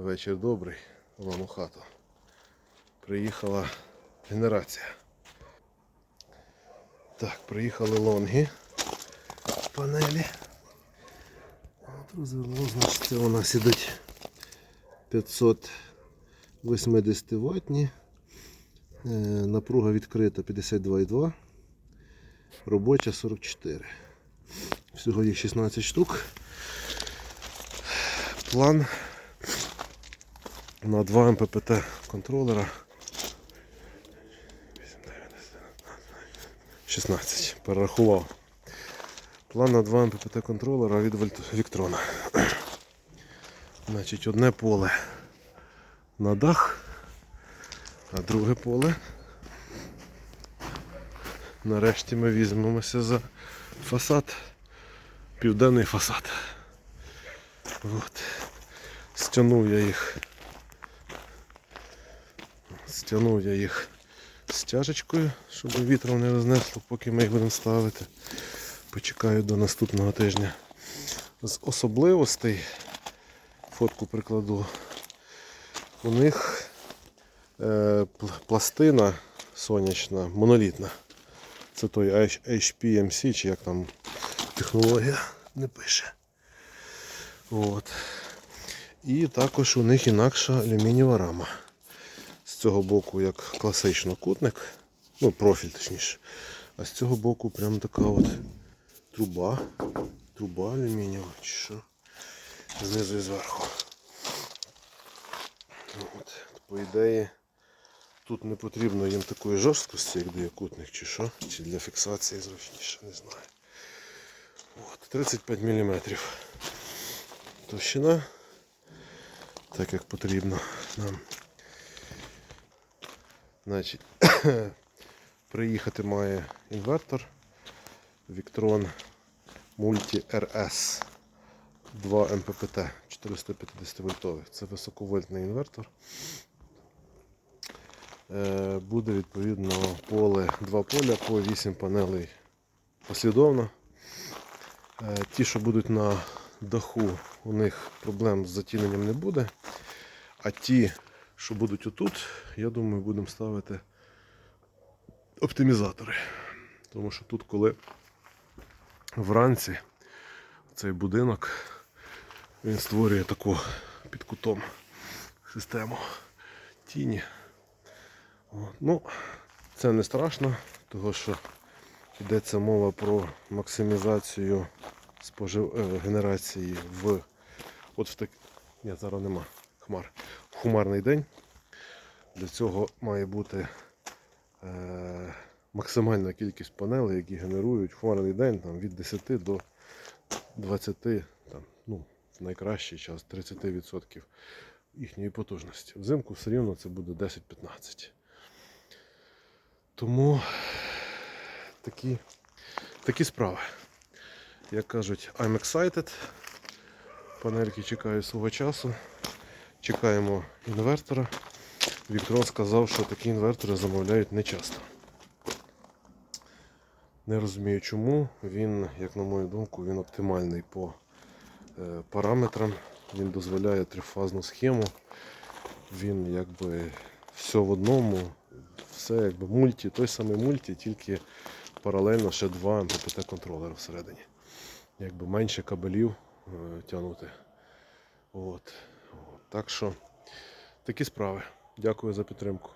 Вечір добрий, вам у хату. Приїхала генерація. Так, приїхали лонги. Панелі. От розвернуло, значить, це у нас ідуть 580 ватні. Е, Напруга відкрита 52,2. Робоча 44. Всього їх 16 штук. План на 2 МППТ контролера. 16. Перерахував. План на 2 МППТ контролера від Віктрона. Значить, одне поле на дах, а друге поле. Нарешті ми візьмемося за фасад. Південний фасад. От. Стягнув я їх. Стягнув я їх стяжечкою, щоб вітром не рознесло, поки ми їх будемо ставити. Почекаю до наступного тижня. З особливостей, фотку прикладу, у них е, пластина сонячна, монолітна. Це той HPMC, чи як там технологія не пише. От. І також у них інакша алюмінієва рама. Цього боку як класично кутник, ну профіль точніше. А з цього боку прям така от труба. Труба алюмінієва, чи що. Знизу і зверху. От. По ідеї, тут не потрібно їм такої жорсткості, як дає кутник, чи що, чи для фіксації зручніше, не знаю. От, 35 мм. Товщина, так як потрібно нам. Значить, приїхати має інвертор Victron Multi RS 2 МППТ 450 вольтовий. Це високовольтний інвертор. Е, Буде відповідно поле, два поля по 8 панелей послідовно. Е, Ті, що будуть на даху, у них проблем з затіненням не буде. А ті, що будуть отут, я думаю, будемо ставити оптимізатори. Тому що тут, коли вранці цей будинок, він створює таку під кутом систему тіні. Ну, це не страшно, тому що йдеться мова про максимізацію спожив... е, генерації в от в так... Ні, зараз нема хмар. Хумарний день. Для цього має бути е... максимальна кількість панелей, які генерують хмарний день там, від 10 до 20, там, ну, в найкращий час 30% їхньої потужності. Взимку все рівно це буде 10-15. Тому такі, такі справи. Як кажуть, I'm excited. Панельки чекаю свого часу. Чекаємо інвертора. Віктор сказав, що такі інвертори замовляють не часто. Не розумію чому. Він, як на мою думку, він оптимальний по е, параметрам. Він дозволяє трифазну схему. Він якби все в одному, все якби мульті, той самий мульті, тільки паралельно ще два МППТ контролера всередині. Якби менше кабелів е, тягнути. От. Так що такі справи. Дякую за підтримку.